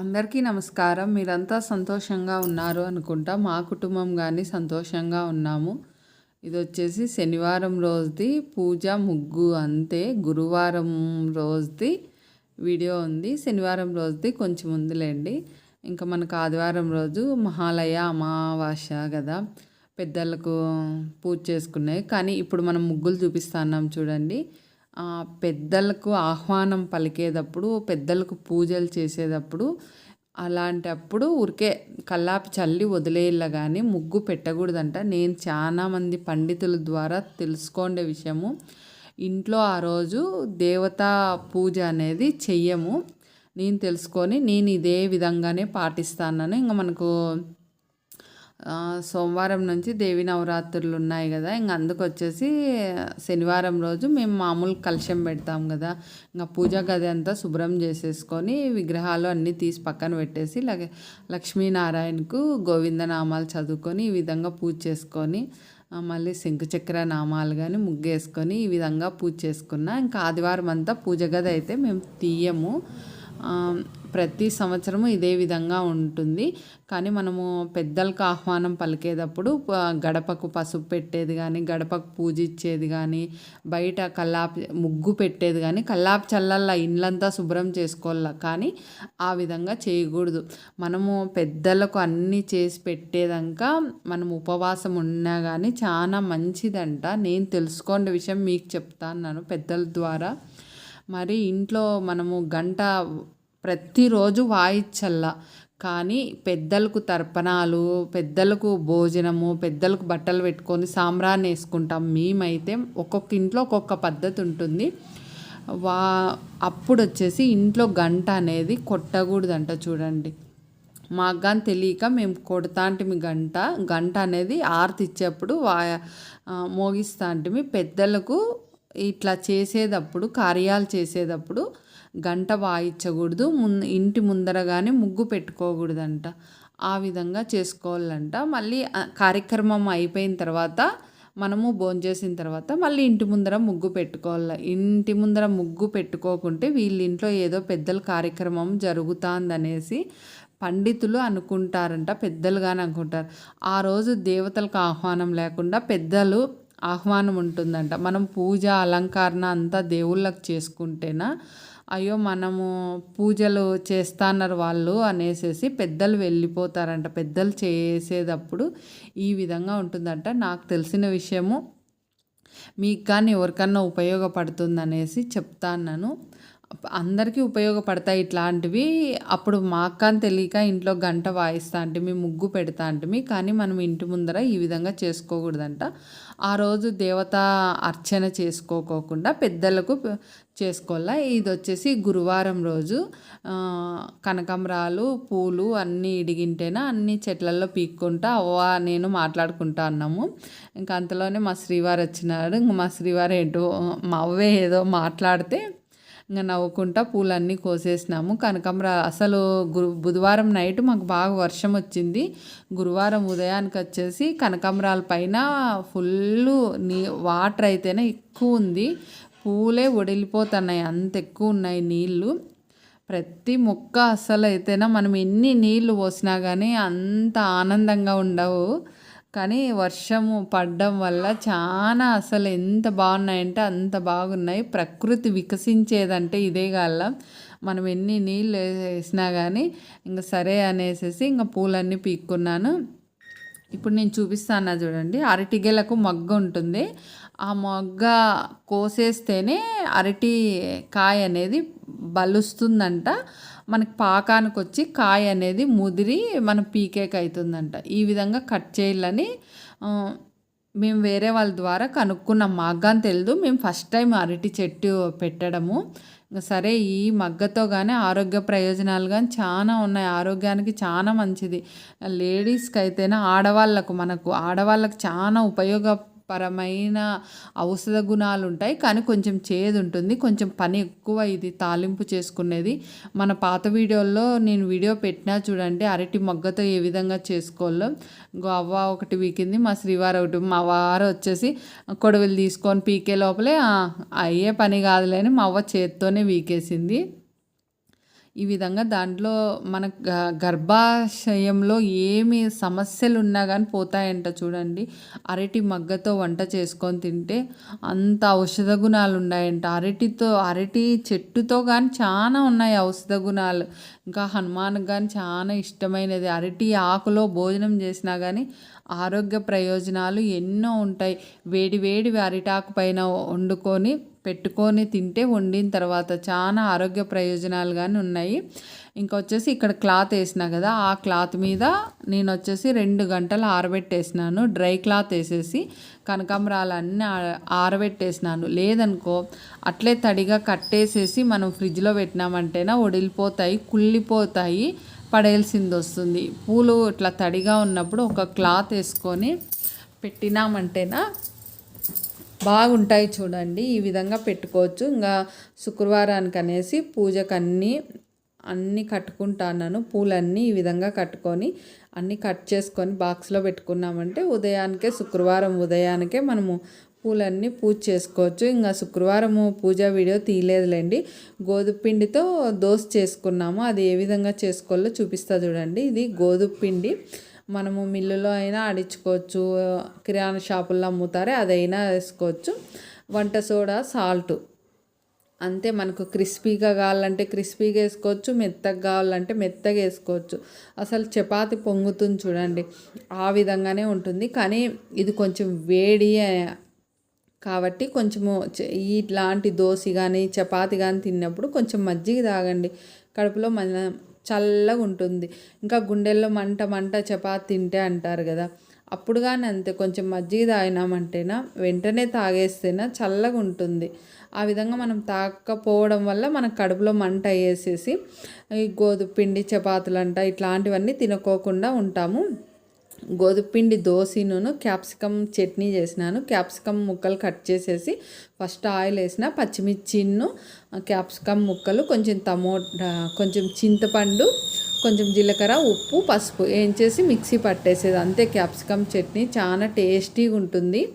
అందరికీ నమస్కారం. మీరంతా సంతోషంగా ఉన్నారు అనుకుంటా. మా కుటుంబం కానీ సంతోషంగా ఉన్నాము. ఇది వచ్చేసి శనివారం రోజుది పూజ ముగ్గు అంతే. గురువారం రోజుది వీడియో ఉంది. శనివారం రోజుది కొంచెం ఉందిలేండి. ఇంకా మనకు ఆదివారం రోజు మహాలయ అమావాస్య కదా పెద్దలకు పూజ చేసుకున్నాయి. కానీ ఇప్పుడు మనం ముగ్గులు చూపిస్తున్నాం చూడండి. పెద్దలకు ఆహ్వానం పలికేటప్పుడు పెద్దలకు పూజలు చేసేటప్పుడు అలాంటప్పుడు ఊరికే కల్లాపి చల్లి వదిలేలా కానీ ముగ్గు పెట్టకూడదంట. నేను చాలామంది పండితుల ద్వారా తెలుసుకోండే విషయము. ఇంట్లో ఆ రోజు దేవతా పూజ అనేది చెయ్యము. నేను తెలుసుకొని నేను ఇదే విధంగానే పాటిస్తానని ఇంకా మనకు సోమవారం నుంచి దేవి నవరాత్రులు ఉన్నాయి కదా. ఇంక అందుకు వచ్చేసి శనివారం రోజు మేము మామూలు కలశం పెడతాం కదా. ఇంకా పూజా గది అంతా శుభ్రం చేసేసుకొని విగ్రహాలు అన్నీ తీసి పక్కన పెట్టేసి లక్ష్మీనారాయణకు గోవిందనామాలు చదువుకొని ఈ విధంగా పూజ చేసుకొని మళ్ళీ శంకుచక్ర నామాలు కానీ ముగ్గేసుకొని ఈ విధంగా పూజ చేసుకున్నా. ఇంకా ఆదివారం అంతా పూజ గది అయితే మేము తీయము. ప్రతి సంవత్సరము ఇదే విధంగా ఉంటుంది. కానీ మనము పెద్దలకు ఆహ్వానం పలికేటప్పుడు గడపకు పసుపు పెట్టేది కానీ గడపకు పూజ ఇచ్చేది కానీ బయట కల్లాపి ముగ్గు పెట్టేది కానీ కల్లాపి చల్లల్లా ఇండ్లంతా శుభ్రం చేసుకోవాల. కానీ ఆ విధంగా చేయకూడదు. మనము పెద్దలకు అన్నీ చేసి పెట్టేదాక మనం ఉపవాసం ఉన్నా కానీ చాలా మంచిదంట. నేను తెలుసుకోండి విషయం మీకు చెప్తాను పెద్దల ద్వారా. మరి ఇంట్లో మనము గంట ప్రతిరోజు వాయిచ్చల్లా. కానీ పెద్దలకు తర్పణాలు పెద్దలకు భోజనము పెద్దలకు బట్టలు పెట్టుకొని సాంబ్రాన్ని వేసుకుంటాం. మేమైతే ఒక్కొక్క ఇంట్లో ఒక్కొక్క పద్ధతి ఉంటుంది. వా అప్పుడు వచ్చేసి ఇంట్లో గంట అనేది కొట్టకూడదంట చూడండి. మాకు కానీ తెలియక మేము కొడతాంటిమి గంట. గంట అనేది ఆరతి ఇచ్చేప్పుడు వా మోగిస్తాంటిమి. పెద్దలకు ఇట్లా చేసేటప్పుడు కార్యాలు చేసేటప్పుడు గంట వాయించకూడదు. ముందు ఇంటి ముందర కానీ ముగ్గు పెట్టుకోకూడదంట. ఆ విధంగా చేసుకోవాలంట. మళ్ళీ కార్యక్రమం అయిపోయిన తర్వాత మనము భోంచేసిన తర్వాత మళ్ళీ ఇంటి ముందర ముగ్గు పెట్టుకోవాలి ఇంటి ముందర ముగ్గు పెట్టుకోకుంటే వీళ్ళ ఇంట్లో ఏదో పెద్దల కార్యక్రమం జరుగుతుందనేసి పండితులు అనుకుంటారంట పెద్దలు కానీ అనుకుంటారు. ఆ రోజు దేవతలకు ఆహ్వానం లేకుండా పెద్దలు ఆహ్వానం ఉంటుందంట. మనం పూజ అలంకరణ అంతా దేవుళ్ళకి చేసుకుంటేనా అయ్యో మనము పూజలు చేస్తున్నారు వాళ్ళు అనేసి పెద్దలు వెళ్ళిపోతారంట. పెద్దలు చేసేటప్పుడు ఈ విధంగా ఉంటుందంట. నాకు తెలిసిన విషయము మీకు కానీ ఎవరికన్నా ఉపయోగపడుతుంది అనేసి చెప్తాను అందరికీ ఉపయోగపడతాయి ఇట్లాంటివి. అప్పుడు మాకు తెలియక ఇంట్లో గంట వాయిస్తా అంటే ముగ్గు పెడతా అంటే కానీ మనం ఇంటి ముందర ఈ విధంగా చేసుకోకూడదంట. ఆ రోజు దేవత అర్చన చేసుకోకోకుండా పెద్దలకు చేసుకోవాలా? ఇది వచ్చేసి గురువారం రోజు కనకాంబరాలు పూలు అన్నీ ఇడిగింటేనా అన్ని చెట్లలో పీక్కుంటా అవ్వ నేను మాట్లాడుకుంటా అన్నాము. ఇంకా అంతలోనే మా శ్రీవారు వచ్చినాడు. ఇంక మా శ్రీవారు ఏంటో మా అవ్వే ఏదో మాట్లాడితే ఇంకా నవ్వుకుంటా పూలన్నీ కోసేసినాము. కనకాంబర అసలు గురు బుధవారం నైట్ మాకు బాగా వర్షం వచ్చింది. గురువారం ఉదయానికి వచ్చేసి కనకాంబరాల పైన ఫుల్ నీ వాటర్ అయితేనే ఎక్కువ ఉంది. పూలే ఒడిలిపోతున్నాయి. అంత ఎక్కువ ఉన్నాయి నీళ్ళు. ప్రతి మొక్క అసలు అయితేనా మనం ఎన్ని నీళ్ళు పోసినా కానీ అంత ఆనందంగా ఉండవు. కానీ వర్షము పడడం వల్ల చాలా అసలు ఎంత బాగున్నాయంటే అంత బాగున్నాయి. ప్రకృతి వికసించేదంటే ఇదే కాల మనం ఎన్ని నీళ్ళు వేసినా కానీ ఇంకా సరే అనేసి ఇంకా పూలన్నీ పీక్కున్నాను. ఇప్పుడు నేను చూపిస్తాను చూడండి. అరటిగెలకు మొగ్గ ఉంటుంది ఆ మొగ్గ కోసేస్తేనే అరటి కాయ అనేది బలుస్తుందంట. మనకి పాకానికి వచ్చి కాయ అనేది ముదిరి మన పీకేక్ అవుతుందంట ఈ విధంగా కట్ చేయాలని మేము వేరే వాళ్ళ ద్వారా కనుక్కున్నాం. అని తెలియదు మేము ఫస్ట్ టైం అరటి చెట్టు పెట్టడము. సరే ఈ మగ్గతో కానీ ఆరోగ్య ప్రయోజనాలు కానీ చాలా ఉన్నాయి. ఆరోగ్యానికి చాలా మంచిది. లేడీస్కి అయితేనే ఆడవాళ్ళకు మనకు ఆడవాళ్ళకు చాలా ఉపయోగ పరమైన ఔషధ గుణాలు ఉంటాయి కానీ కొంచెం చేదు ఉంటుంది కొంచెం పని ఎక్కువ ఇది తాలింపు చేసుకునేది. మన పాత వీడియోల్లో నేను వీడియో పెట్టినా చూడండి అరటి మొగ్గతో ఏ విధంగా చేసుకోవాలో. అవ్వ ఒకటి వీకింది మా శ్రీవారు ఒకటి మా వారు వచ్చేసి కొడవలు తీసుకొని పీకే లోపలే అయ్యే పని కాదులేని మా అవ్వ చేత్తోనే వీకేసింది. ఈ విధంగా దాంట్లో మన గర్భాశయంలో ఏమి సమస్యలు ఉన్నా కానీ పోతాయంట చూడండి. అరటి మగ్గతో వంట చేసుకొని తింటే అంత ఔషధ గుణాలు ఉన్నాయంట. అరటితో అరటి చెట్టుతో కానీ చాలా ఉన్నాయి ఔషధ గుణాలు. ఇంకా హనుమాన్ కానీ చాలా ఇష్టమైనది. అరటి ఆకులో భోజనం చేసినా కానీ ఆరోగ్య ప్రయోజనాలు ఎన్నో ఉంటాయి. వేడి వేడి అరిటాకు పైన వండుకొని పెట్టుకొని తింటే వండిన తర్వాత చాలా ఆరోగ్య ప్రయోజనాలు కానీ ఉన్నాయి. ఇంకా వచ్చేసి ఇక్కడ క్లాత్ వేసిన కదా ఆ క్లాత్ మీద నేను వచ్చేసి రెండు గంటలు ఆరబెట్టేసినాను. డ్రై క్లాత్ వేసేసి కనకాంబరాలు అన్నీ ఆరబెట్టేసినాను. లేదనుకో అట్లే తడిగా కట్టేసేసి మనం ఫ్రిడ్జ్లో పెట్టినామంటేనా వడిలిపోతాయి కుళ్ళిపోతాయి పడేయాల్సింది వస్తుంది పూలు ఇట్లా తడిగా ఉన్నప్పుడు ఒక క్లాత్ వేసుకొని పెట్టినామంటేనా బాగుంటాయి చూడండి. ఈ విధంగా పెట్టుకోవచ్చు. ఇంకా శుక్రవారానికి అనేసి పూజకు అన్నీ అన్నీ కట్టుకుంటాను పూలన్నీ ఈ విధంగా కట్టుకొని అన్నీ కట్ చేసుకొని బాక్స్లో పెట్టుకున్నామంటే ఉదయానికే శుక్రవారం ఉదయానికే మనము పూలన్నీ పూజ చేసుకోవచ్చు. ఇంకా శుక్రవారము పూజ వీడియో తీయలేదులేండి. గోధుమ పిండితో దోశ చేసుకున్నాము. అది ఏ విధంగా చేసుకోవాలో చూపిస్తా చూడండి. ఇది గోధుమ పిండి. మనము మిల్లులో అయినా ఆడించుకోవచ్చు కిరాణా షాపుల్లో అమ్ముతారే అదైనా వేసుకోవచ్చు. వంట సోడా సాల్ట్. అంతే మనకు క్రిస్పీగా కావాలంటే క్రిస్పీగా వేసుకోవచ్చు మెత్తగా కావాలంటే మెత్తగా వేసుకోవచ్చు. అసలు చపాతి పొంగుతుంది చూడండి ఆ విధంగానే ఉంటుంది. కానీ ఇది కొంచెం వేడి కాబట్టి కొంచెము ఇట్లాంటి దోశ కానీ చపాతి కానీ తిన్నప్పుడు కొంచెం మజ్జిగ తాగండి. కడుపులో మన చల్లగా ఉంటుంది ఇంకా గుండెల్లో మంట మంట చపాతి తింటే అంటారు కదా. అప్పుడు కానీ అంతే కొంచెం మజ్జిగ తాగినామంటేనా వెంటనే తాగేస్తేనా చల్లగా ఉంటుంది ఆ విధంగా మనం తాగకపోవడం వల్ల మన కడుపులో మంట వేసేసి ఈ గోధుమ పిండి చపాతీలు అంట ఇట్లాంటివన్నీ తినుకోకుండా ఉంటాము. గోధుపిండి దోశను క్యాప్సికమ్ చట్నీ చేసినాను. క్యాప్సికమ్ ముక్కలు కట్ చేసేసి ఫస్ట్ ఆయిల్ వేసిన పచ్చిమిర్చిను క్యాప్సికమ్ ముక్కలు కొంచెం టమోటా కొంచెం చింతపండు కొంచెం జీలకర్ర ఉప్పు పసుపు ఏం చేసి మిక్సీ పట్టేసేది. అంతే క్యాప్సికమ్ చట్నీ చాలా టేస్టీగా ఉంటుంది.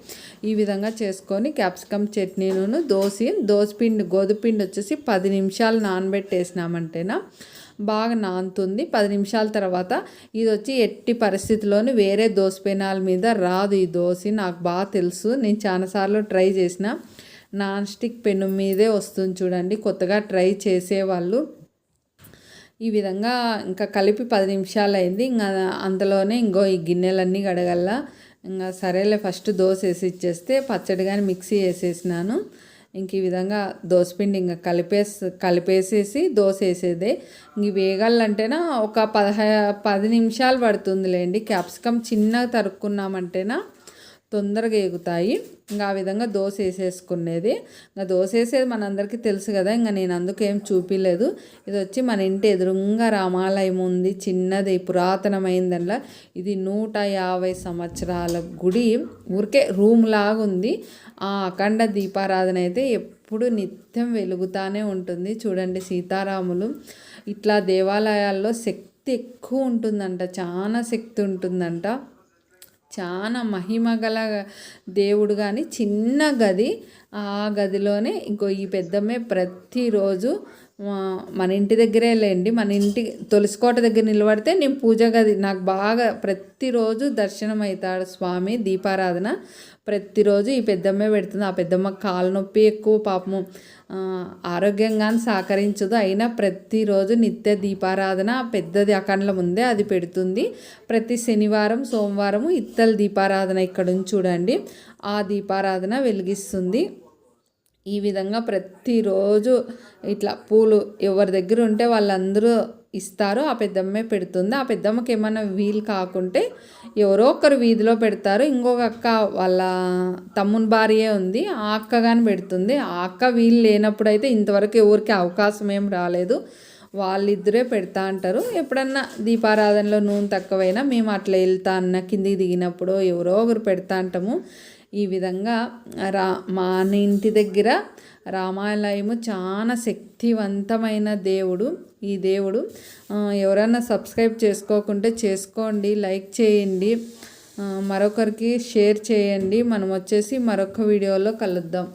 ఈ విధంగా చేసుకొని క్యాప్సికమ్ చట్నీను దోశ దోశపిండి గోధుపిండి వచ్చేసి పది నిమిషాలు నానబెట్టేసినామంటేనా బాగా నానుతుంది పది నిమిషాల తర్వాత ఇది వచ్చి ఎట్టి పరిస్థితిలోని వేరే దోశ పెనాల మీద రాదు ఈ దోశ. నాకు బాగా తెలుసు. నేను చాలాసార్లు ట్రై చేసిన. నాన్ స్టిక్ పెను మీదే వస్తుంది చూడండి. కొత్తగా ట్రై చేసేవాళ్ళు. ఈ విధంగా ఇంకా కలిపి పది నిమిషాలు అయింది ఇంకా అంతలోనే ఇంకో ఈ గిన్నెలన్నీ గడగల్లా ఇంకా సరేలే ఫస్ట్ దోశ వేసి ఇచ్చేస్తే పచ్చడి కానీ మిక్సీ వేసేసినాను. ఇంక ఈ విధంగా దోశపిండి ఇంకా కలిపేసి కలిపేసేసి దోశ వేసేదే ఇంక వేగాలంటేనా ఒక పదహ పది నిమిషాలు పడుతుందిలేండి. క్యాప్సికమ్ చిన్నగా తరుక్కున్నామంటేనా తొందరగా ఎగుతాయి. ఇంకా ఆ విధంగా దోశ వేసేసుకునేది. ఇంకా దోశ వేసేది మనందరికీ తెలుసు కదా ఇంకా నేను అందుకేం చూపించలేదు ఇది వచ్చి మన ఇంటి ఎదురుగా రామాలయం ఉంది చిన్నది పురాతనమైందల్లా ఇది నూట యాభై సంవత్సరాల గుడి. ఊరికే రూమ్ లాగా ఉంది ఆ అఖండ దీపారాధన అయితే ఎప్పుడు నిత్యం వెలుగుతానే ఉంటుంది. చూడండి సీతారాములు. ఇట్లా దేవాలయాల్లో శక్తి ఎక్కువ ఉంటుందంట చాలా శక్తి ఉంటుందంట. చాలా మహిమ గల దేవుడు కానీ చిన్న గది ఆ గదిలోనే ఇంకో ఈ పెద్దమ్మే ప్రతిరోజు మన ఇంటి దగ్గరే లేండి. మన ఇంటి తులసికోట దగ్గర నిలబడితే నేను పూజ గది నాకు బాగా ప్రతిరోజు దర్శనం అవుతాడు స్వామి దీపారాధన. ప్రతిరోజు ఈ పెద్దమ్మే పెడుతుంది. ఆ పెద్దమ్మ కాలు నొప్పి ఎక్కువ పాపము. ఆరోగ్యంగా సహకరించదు. అయినా ప్రతిరోజు నిత్య దీపారాధన పెద్దది అఖండం ముందే అది పెడుతుంది. ప్రతి శనివారం సోమవారం ఇత్తల దీపారాధన ఇక్కడ చూడండి. ఆ దీపారాధన వెలిగిస్తుంది. ఈ విధంగా ప్రతిరోజు ఇట్లా పూలు ఎవరి దగ్గర ఉంటే వాళ్ళందరూ ఇస్తారు. ఆ పెద్దమ్మే పెడుతుంది. ఆ పెద్దమ్మకి ఏమైనా వీలు కాకుంటే ఎవరో ఒకరు వీధిలో పెడతారు. ఇంకొక అక్క వాళ్ళ తమ్ముని భార్యే ఉంది. ఆ అక్క కానీ పెడుతుంది. ఆ అక్క వీలు లేనప్పుడు అయితే ఇంతవరకు ఎవరికి అవకాశం ఏం రాలేదు. వాళ్ళిద్దరే పెడతా అంటారు. ఎప్పుడన్నా దీపారాధనలో నూనె తక్కువైనా మేము అట్లా వెళ్తా అన్న కిందికి దిగినప్పుడు ఎవరో ఒకరు పెడతా అంటాము. ఈ విధంగా రా మా ఇంటి దగ్గర రామాలయము చాలా శక్తివంతమైన దేవుడు. ఈ దేవుడు ఎవరైనా సబ్స్క్రైబ్ చేసుకోకుంటే చేసుకోండి లైక్ చేయండి మరొకరికి షేర్ చేయండి. మనం వచ్చేసి మరొక వీడియోలో కలుద్దాం.